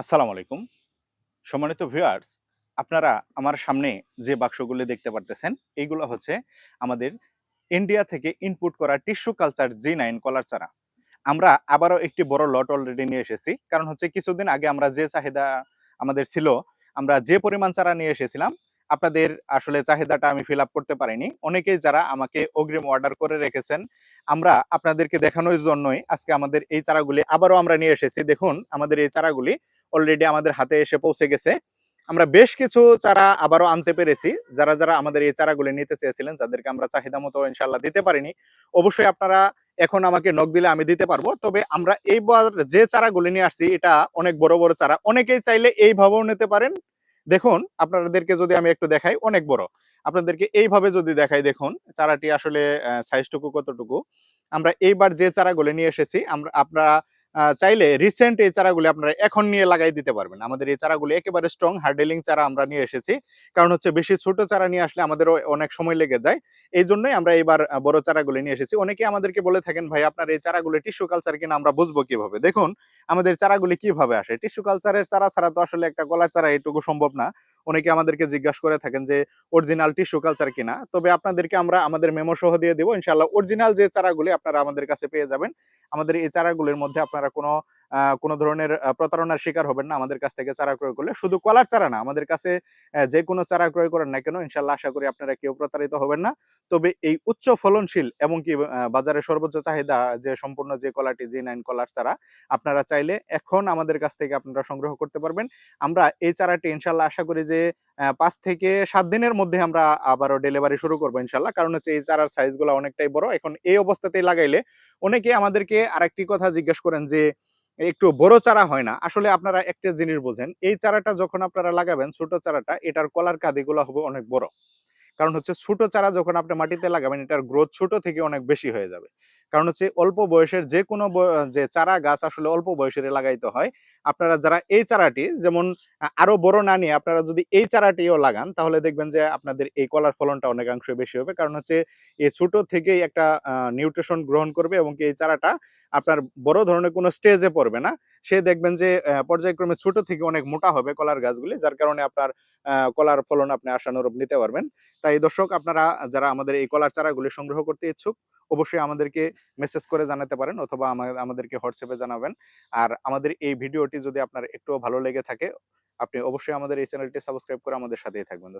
আসসালামু আলাইকুম। সম্মানিত ভিউয়ার্স, আপনারা আমার সামনে যে বাক্সগুলি দেখতে পারতেছেন এইগুলো হচ্ছে আমাদের ইন্ডিয়া থেকে ইনপুট করা টিস্যু কালচার জি নাইন কলার চারা। আমরা আবারও একটি বড় লট অলরেডি নিয়ে এসেছি, কারণ হচ্ছে কিছুদিন আগে আমরা যে চাহিদা আমাদের ছিল, আমরা যে পরিমাণ চারা নিয়ে এসেছিলাম, আপনাদের আসলে চাহিদাটা আমি ফিল করতে পারিনি। অনেকেই যারা আমাকে অগ্রিম অর্ডার করে রেখেছেন, আমরা আপনাদেরকে দেখানোর জন্যই আজকে আমাদের এই চারাগুলি আবারও আমরা নিয়ে এসেছি। দেখুন, আমাদের এই চারাগুলি অলরেডি আমাদের হাতে এসে পৌঁছে গেছে। আমরা বেশ কিছু চারা আবারও আনতে পেরেছি। যারা যারা আমাদের এই চারাগুলি নিতে চেয়েছিলেন, যাদেরকে আমরা চাহিদা মতো ইনশাল্লাহ দিতে পারিনি, অবশ্যই আপনারা এখন আমাকে নক দিলে আমি দিতে পারব। তবে আমরা এইবার যে চারাগুলি নিয়ে আসছি, এটা অনেক বড় বড় চারা। অনেকেই চাইলে এইভাবেও নিতে পারেন। দেখুন, আপনাদেরকে যদি আমি একটু দেখাই, অনেক বড়। আপনাদেরকে এইভাবে যদি দেখাই, দেখুন, চারাটি আসলে সাইজটুকু কতটুকু? আমরা এইবার যে চারাগুলি নিয়ে এসেছি, আমরা, আপনারা চাইলে রিসেন্ট এই চারাগুলি আপনারা এখন নিয়ে লাগাই দিতে পারবেন। আমাদের এই চারাগুলি একেবারে স্ট্রং হার্ডেলিং চারা আমরা নিয়ে এসেছি। কারণ হচ্ছে বেশি ছোট চারা নিয়ে আসলে আমাদেরও অনেক সময় লেগে যায়। এই জন্যই আমরা এবার বড় চারাগুলি নিয়ে এসেছি। অনেকে আমাদেরকে বলে থাকেন, ভাই, আপনার এই চারাগুলি টিস্যু কালচার কিনা আমরা বুঝব কীভাবে? দেখুন, আমাদের চারাগুলি কীভাবে আসে? টিস্যু কালচারের চারা ছাড়া তো আসলে একটা কলার চারা এটুকু সম্ভব না। অনেকে আমাদেরকে জিজ্ঞাসা করে থাকেন যে অরিজিনাল টিস্যু কালচার কিনা? তবে আপনাদেরকে আমরা আমাদের মেমো সহ দিয়ে দেবো। ইনশাল্লাহ অরিজিনাল যে চারাগুলি আপনারা আমাদের কাছে পেয়ে যাবেন, আমাদের এই চারাগুলির মধ্যে আপনারা কোনো কোনো ধরনের প্রতারণার শিকার হবেন না আমাদের কাছ থেকে চারা ক্রয় করলে। শুধু কলার চারা না, আমাদের কাছে যে কোনো চারা ক্রয় করেন না কেন, ইনশাল্লাহ আশা করি আপনারা কেউ প্রতারিত হবেন না। তবে এই উচ্চ ফলনশীল এবং কি বাজারে সর্বোচ্চ চাহিদা যে সম্পূর্ণ যে কলাটি জি নাইন কলার চারা, আপনারা চাইলে এখন আমাদের কাছ থেকে আপনারা সংগ্রহ করতে পারবেন। আমরা এই চারাটি ইনশাল্লাহ আশা করি যে পাঁচ থেকে সাত দিনের মধ্যে আমরা আবারও ডেলিভারি শুরু করব ইনশাল্লাহ। কারণ হচ্ছে এই চারার সাইজগুলো অনেকটাই বড়। এখন এই অবস্থাতেই লাগাইলে অনেকে আমাদেরকে আরেকটি কথা জিজ্ঞেস করেন যে একটু বড় চারা হয় না। আসলে আপনারা একটা জিনিস বোঝেন, এই চারাটা যখন আপনারা লাগাবেন, ছোট চারাটা, এটার কলার কাঁদিগুলো হবে অনেক বড়। কারণ হচ্ছে ছোট চারা যখন আপনি মাটিতে লাগাবেন, এটার গ্রোথ ছোট থেকে অনেক বেশি হয়ে যাবে। কারণ হচ্ছে অল্প বয়সের যে কোনো যে চারা গাছ আসলে অল্প বয়সের লাগাইতে হয়, আপনারা যারা এই চারাটি, যেমন আরও বড় না নিয়ে আপনারা যদি এই চারাটিও লাগান, তাহলে দেখবেন যে আপনাদের এই কলার ফলনটা অনেকাংশ বেশি হবে। কারণ হচ্ছে এই ছোট থেকেই একটা নিউট্রিশন গ্রহণ করবে এবং এই চারাটা আপনার বড় ধরনের কোনো স্টেজে পড়বে না। সে দেখবেন যে পর্যায়ক্রমে ছোট থেকে অনেক মোটা হবে কলার গাছগুলি, যার কারণে আপনার কলার ফলন আপনি আশানুরূপ নিতে পারবেন। তাই দর্শক, আপনারা যারা আমাদের এই কলার চারাগুলি সংগ্রহ করতে ইচ্ছুক অবশ্যই আমাদেরকে মেসেজ করে জানাতে পারেন অথবা আমা- আমাদেরকে হোয়াটসঅ্যাপে জানাবেন। আর আমাদের এই ভিডিওটি যদি আপনার একটু ভালো লেগে থাকে, আপনি অবশ্যই আমাদের এই চ্যানেলটি সাবস্ক্রাইব করে আমাদের সাথেই থাকবেন।